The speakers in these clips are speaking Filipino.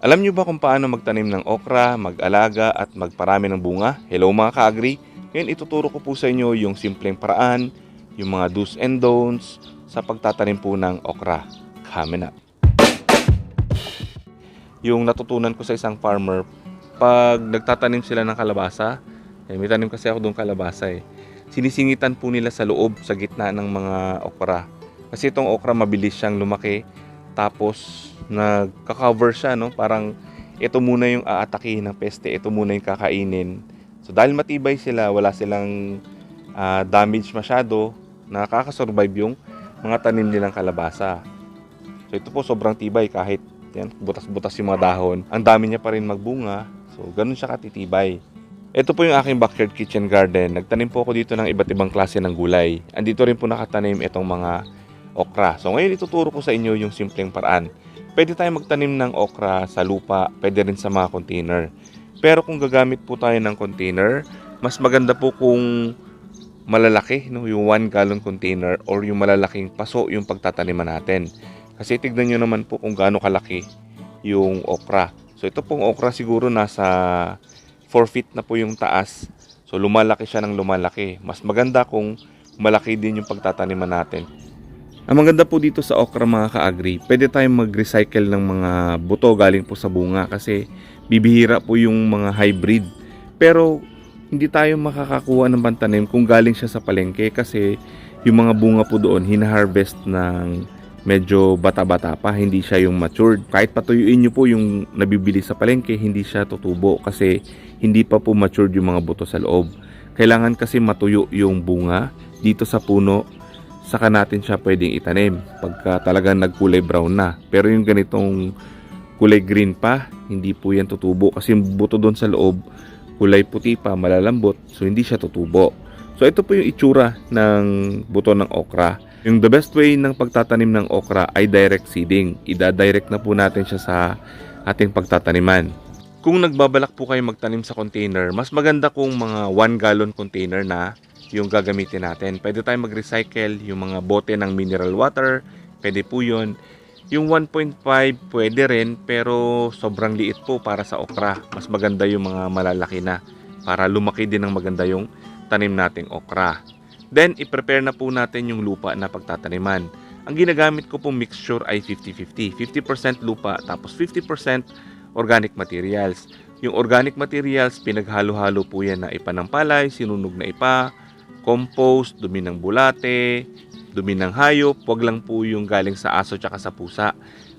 Alam niyo ba kung paano magtanim ng okra, mag-alaga at magparami ng bunga? Hello mga ka-agri! Ngayon ituturo ko po sa inyo yung simpleng paraan, yung mga do's and don'ts sa pagtatanim po ng okra. Coming up! Yung natutunan ko sa isang farmer, pag nagtatanim sila ng kalabasa, eh, may tanim kasi ako doon kalabasa eh, sinisingitan po nila sa loob, sa gitna ng mga okra. Kasi itong okra mabilis siyang lumaki, tapos nagka-cover siya, no? Parang ito muna yung aatakihin ng peste, ito muna yung kakainin. So dahil matibay sila, wala silang ah, damage masyado, nakakasurvive yung mga tanim nilang kalabasa. So ito po sobrang tibay kahit yan, butas-butas yung mga dahon. Ang dami niya pa rin magbunga. So ganun siya katitibay. Ito po yung aking backyard kitchen garden. Nagtanim po ako dito ng iba't ibang klase ng gulay. Andito rin po nakatanim itong mga okra. So ngayon ituturo ko sa inyo yung simpleng paraan. Pwede tayo magtanim ng okra sa lupa, pwede rin sa mga container. Pero kung gagamit po tayo ng container, mas maganda po kung malalaki, no, yung 1 gallon container or yung malalaking paso yung pagtataniman natin. Kasi tignan nyo naman po kung gaano kalaki yung okra. So ito pong okra siguro nasa 4 feet na po yung taas. So lumalaki siya ng lumalaki. Mas maganda kung malaki din yung pagtataniman natin. Ang maganda po dito sa okra mga ka-agri, pwede tayong mag-recycle ng mga buto galing po sa bunga kasi bibihira po yung mga hybrid. Pero hindi tayo makakakuha ng pantanim kung galing siya sa palengke kasi yung mga bunga po doon hina-harvest ng medyo bata-bata pa, hindi siya yung matured. Kahit patuyuin nyo po yung nabibili sa palengke, hindi siya tutubo kasi hindi pa po matured yung mga buto sa loob. Kailangan kasi matuyo yung bunga dito sa puno saka natin siya pwedeng itanim pagka talagang nagkulay brown na. Pero yung ganitong kulay green pa, hindi po yan tutubo kasi yung buto doon sa loob kulay puti pa, malalambot, so hindi siya tutubo. So ito po yung itsura ng buto ng okra. Yung the best way ng pagtatanim ng okra ay direct seeding. Ida-direct na po natin siya sa ating pagtataniman. Kung nagbabalak po kayo magtanim sa container, mas maganda kung mga 1 gallon container na yung gagamitin natin. Pwede tayong mag-recycle yung mga bote ng mineral water, pwede po yun. Yung 1.5 pwede rin pero sobrang liit po para sa okra. Mas maganda yung mga malalaki na para lumaki din ng maganda yung tanim nating okra. Then, i-prepare na po natin yung lupa na pagtataniman. Ang ginagamit ko pong mixture ay 50-50. 50% lupa tapos 50% organic materials. Yung organic materials, pinaghalo-halo po yan na ipa sinunog na ipa, compost, dumi ng bulate, dumi ng hayop, wag lang po yung galing sa aso tsaka sa pusa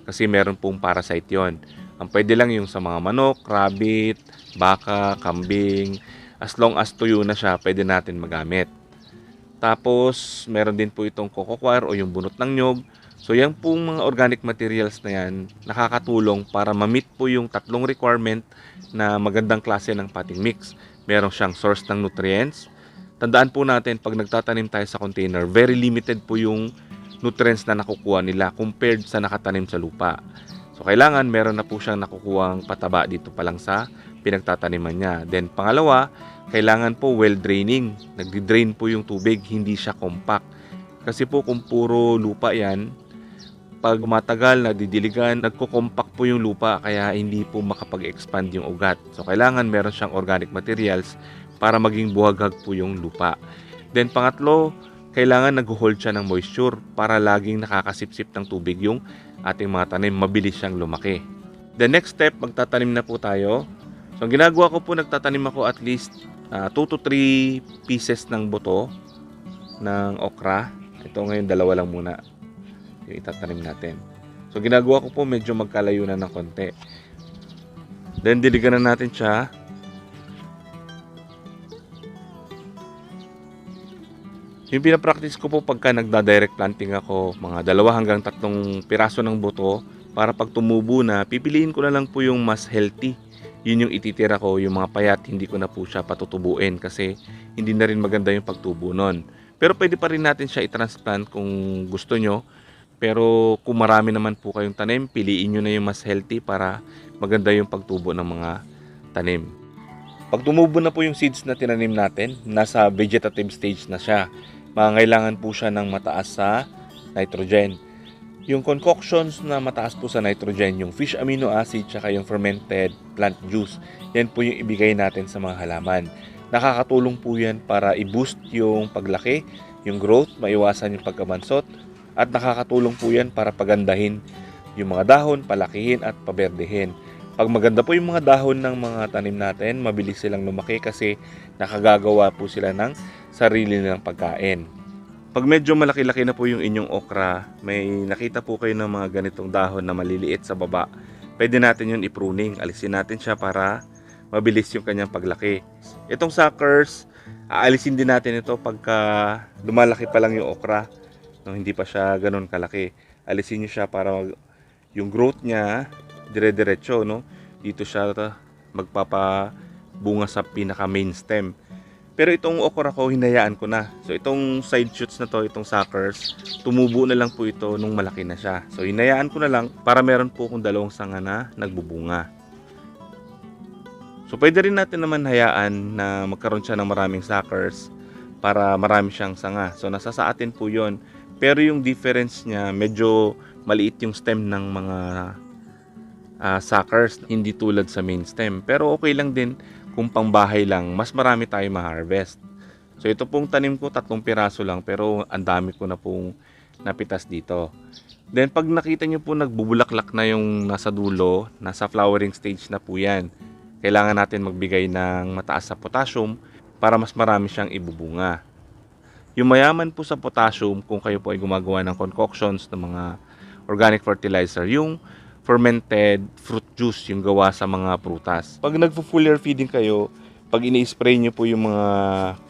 kasi meron pong parasite yon. Ang pwede lang yung sa mga manok, rabbit, baka, kambing, as long as tuyo na siya, pwede natin magamit. Tapos, meron din po itong coco coir o yung bunot ng nyog. So, yan pong mga organic materials na yan, nakakatulong para ma-meet po yung tatlong requirement na magandang klase ng potting mix. Meron siyang source ng nutrients, tandaan po natin pag nagtatanim tayo sa container, very limited po yung nutrients na nakukuha nila compared sa nakatanim sa lupa. So kailangan meron na po siyang nakukuhang pataba dito pa lang sa pinagtataniman niya. Then pangalawa, kailangan po well draining. Nagdi-drain po yung tubig, hindi siya compact. Kasi po kung puro lupa yan, pag matagal, nadidiligan, nagko-compact po yung lupa kaya hindi po makapag-expand yung ugat. So kailangan meron siyang organic materials para maging buhaghag po yung lupa. Then pangatlo, kailangan nag-hold siya ng moisture para laging nakakasipsip ng tubig yung ating mga tanim, mabilis siyang lumaki. The next step, magtatanim na po tayo. So ang ginagawa ko po, nagtatanim ako at least 2 to 3 pieces ng buto ng okra. Ito ngayon, dalawa lang muna yung itatanim natin. So ginagawa ko po, medyo magkalayo na ng konti. Then diligan na natin siya Yung pinapractice ko po pagka nagda-direct planting ako, mga dalawa hanggang tatlong piraso ng buto, para pag tumubo na, pipiliin ko na lang po yung mas healthy. Yun yung ititira ko, yung mga payat, hindi ko na po siya patutubuin kasi hindi na rin maganda yung pagtubo nun. Pero pwede pa rin natin siya i-transplant kung gusto nyo. Pero kung marami naman po kayong tanim, piliin nyo na yung mas healthy para maganda yung pagtubo ng mga tanim. Pag tumubo na po yung seeds na tinanim natin, nasa vegetative stage na siya. Mangailangan po siya ng mataas sa nitrogen. Yung concoctions na mataas po sa nitrogen, yung fish amino acid, tsaka yung fermented plant juice, yan po yung ibigay natin sa mga halaman. Nakakatulong po yan para i-boost yung paglaki, yung growth, maiwasan yung pagkabansot, at nakakatulong po yan para pagandahin yung mga dahon, palakihin at paberdehin. Pag maganda po yung mga dahon ng mga tanim natin, mabilis silang lumaki kasi nakagagawa po sila ng sarili nilang pagkain. Pag medyo malaki-laki na po yung inyong okra, may nakita po kayo ng mga ganitong dahon na maliliit sa baba, pwede natin yun i-pruning. Alisin natin siya para mabilis yung kanyang paglaki. Itong suckers, aalisin din natin ito pagka lumalaki pa lang yung okra. No, hindi pa siya ganun kalaki. Alisin nyo siya para yung growth niya dire-diretso. No? Dito siya magpapabunga sa pinaka main stem. Pero itong okra ko, hinayaan ko na. So itong side shoots na to, itong suckers, tumubo na lang po ito nung malaki na siya. So hinayaan ko na lang para meron po akong dalawang sanga na nagbubunga. So pwede rin natin naman hayaan na magkaroon siya ng maraming suckers para marami siyang sanga. So nasa sa atin po yon. Pero yung difference niya, medyo maliit yung stem ng mga ah, suckers, hindi tulad sa main stem. Pero okay lang din kung pangbahay lang, mas marami tayo ma-harvest. So ito pong tanim ko, tatlong piraso lang, pero ang dami ko na pong napitas dito. Then pag nakita nyo po nagbubulaklak na yung nasa dulo, nasa flowering stage na po yan. Kailangan natin magbigay ng mataas sa potassium para mas marami siyang ibubunga. Yung mayaman po sa potassium, kung kayo po ay gumagawa ng concoctions ng mga organic fertilizer, yung fermented fruit juice yung gawa sa mga prutas. Pag nagpo-foliar feeding kayo, pag ini-spray nyo po yung mga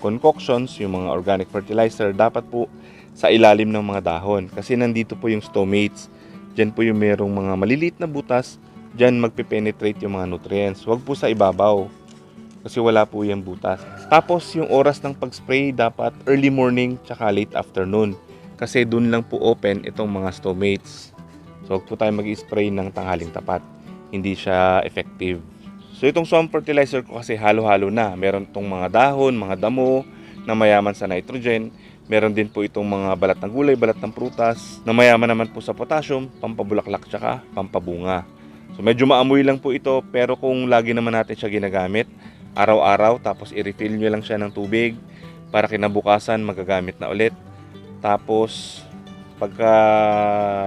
concoctions, yung mga organic fertilizer, dapat po sa ilalim ng mga dahon. Kasi nandito po yung stomates. Diyan po yung merong mga maliliit na butas. Diyan magpe-penetrate yung mga nutrients. Huwag po sa ibabaw. Kasi wala po yung butas. Tapos yung oras ng pag-spray dapat early morning tsaka late afternoon. Kasi dun lang po open itong mga stomates. So huwag po tayo mag-spray ng tanghaling tapat. Hindi siya effective. So itong swamp fertilizer ko kasi halo-halo na. Meron itong mga dahon, mga damo na mayaman sa nitrogen. Meron din po itong mga balat ng gulay, balat ng prutas na mayaman naman po sa potassium, pampabulaklak tsaka pampabunga. So medyo maamoy lang po ito pero kung lagi naman natin siya ginagamit araw-araw tapos i-refill nyo lang siya ng tubig para kinabukasan magagamit na ulit. Tapos pagka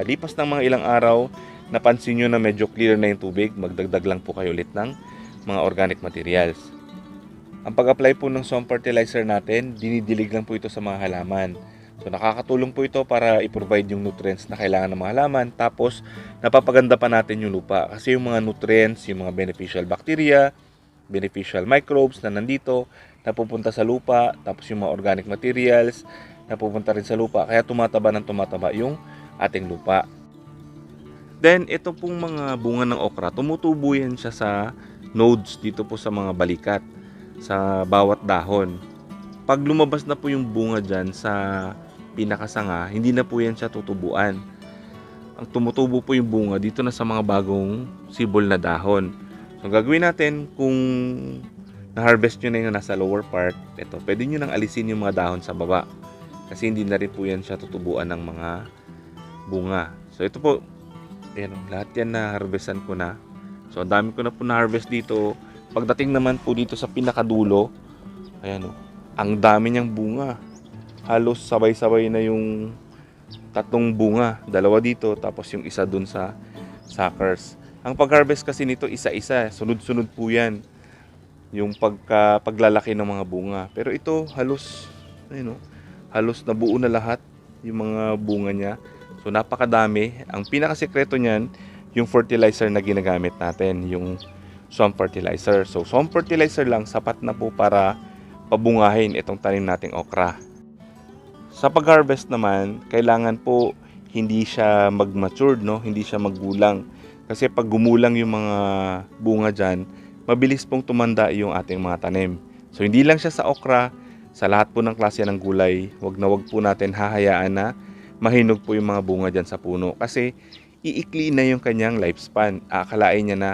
lipas ng mga ilang araw, napansin nyo na medyo clear na yung tubig, magdagdag lang po kayo ulit ng mga organic materials. Ang pag-apply po ng swamp fertilizer natin, dinidilig lang po ito sa mga halaman. So nakakatulong po ito para i-provide yung nutrients na kailangan ng mga halaman. Tapos napapaganda pa natin yung lupa kasi yung mga nutrients, yung mga beneficial bacteria, beneficial microbes na nandito, napupunta sa lupa, tapos yung mga organic materials, napupunta rin sa lupa. Kaya tumataba ng tumataba yung ating lupa. Then, ito pong mga bunga ng okra, tumutubo yan siya sa nodes dito po sa mga balikat, sa bawat dahon. Pag lumabas na po yung bunga dyan sa pinakasanga, hindi na po yan siya tutubuan. Ang tumutubo po yung bunga dito na sa mga bagong sibol na dahon. So, gagawin natin kung na-harvest nyo na yung nasa lower part, ito, pwede nyo nang alisin yung mga dahon sa baba. Kasi hindi na rin po yan siya tutubuan ng mga bunga. So, ito po, ayan, lahat yan na harvestan ko na. So, ang dami ko na po na-harvest dito. Pagdating naman po dito sa pinakadulo, ayan o, ang dami niyang bunga. Halos sabay-sabay na yung tatlong bunga. Dalawa dito, tapos yung isa dun sa suckers. Ang pag-harvest kasi nito isa-isa, sunod-sunod po yan. Yung pagka, paglalaki ng mga bunga. Pero ito halos, ayun o, halos nabuo na lahat yung mga bunga niya. So napakadami. Ang pinakasekreto niyan, yung fertilizer na ginagamit natin, yung swamp fertilizer. So swamp fertilizer lang sapat na po para pabungahin itong tanim nating okra. Sa pag-harvest naman, kailangan po hindi siya mag-matured, no? Hindi siya maggulang. Kasi pag gumulang yung mga bunga dyan, mabilis pong tumanda yung ating mga tanim. So hindi lang siya sa okra, sa lahat po ng klase ng gulay, wag na wag po natin hahayaan na mahinog po yung mga bunga dyan sa puno. Kasi iikli na yung kanyang lifespan. Akalain niya na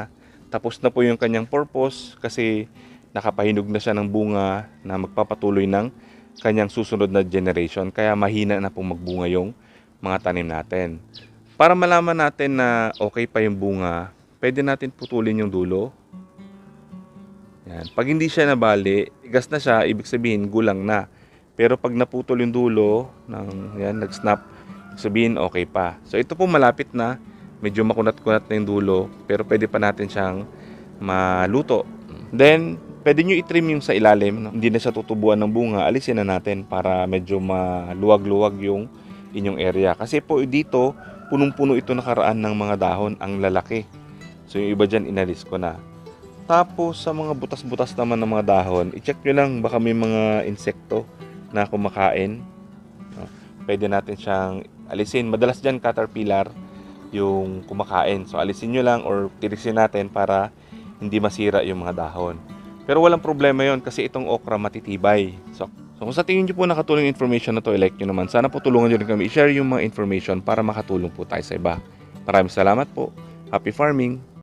tapos na po yung kanyang purpose kasi nakapahinog na siya ng bunga na magpapatuloy ng kanyang susunod na generation. Kaya mahina na pong magbunga yung mga tanim natin. Para malaman natin na okay pa yung bunga, pwede natin putulin yung dulo. Yan. Pag hindi siya nabali, tigas na siya, ibig sabihin gulang na. Pero pag naputol yung dulo, ng, yan, nag-snap, sabihin okay pa. So ito po malapit na, medyo makunat-kunat na yung dulo, pero pwede pa natin siyang maluto. Then, pwede nyo itrim yung sa ilalim, no? hindi na siya tutubuan ng bunga, alisin na natin para medyo maluwag-luwag yung inyong area. Kasi po dito, punong-puno ito nakaraan ng mga dahon, ang lalaki. So yung iba dyan, inalis ko na. Tapos sa mga butas-butas naman ng mga dahon, i-check nyo lang baka may mga insekto na kumakain. No? Pwede natin siyang alisin. Madalas dyan caterpillar yung kumakain. So alisin nyo lang or tirisin natin para hindi masira yung mga dahon. Pero walang problema yon kasi itong okra matitibay. So, so kung sa tingin nyo po nakatulong information na to, i-like nyo naman. Sana po tulungan nyo rin kami i-share yung mga information para makatulong po tayo sa iba. Maraming salamat po. Happy farming!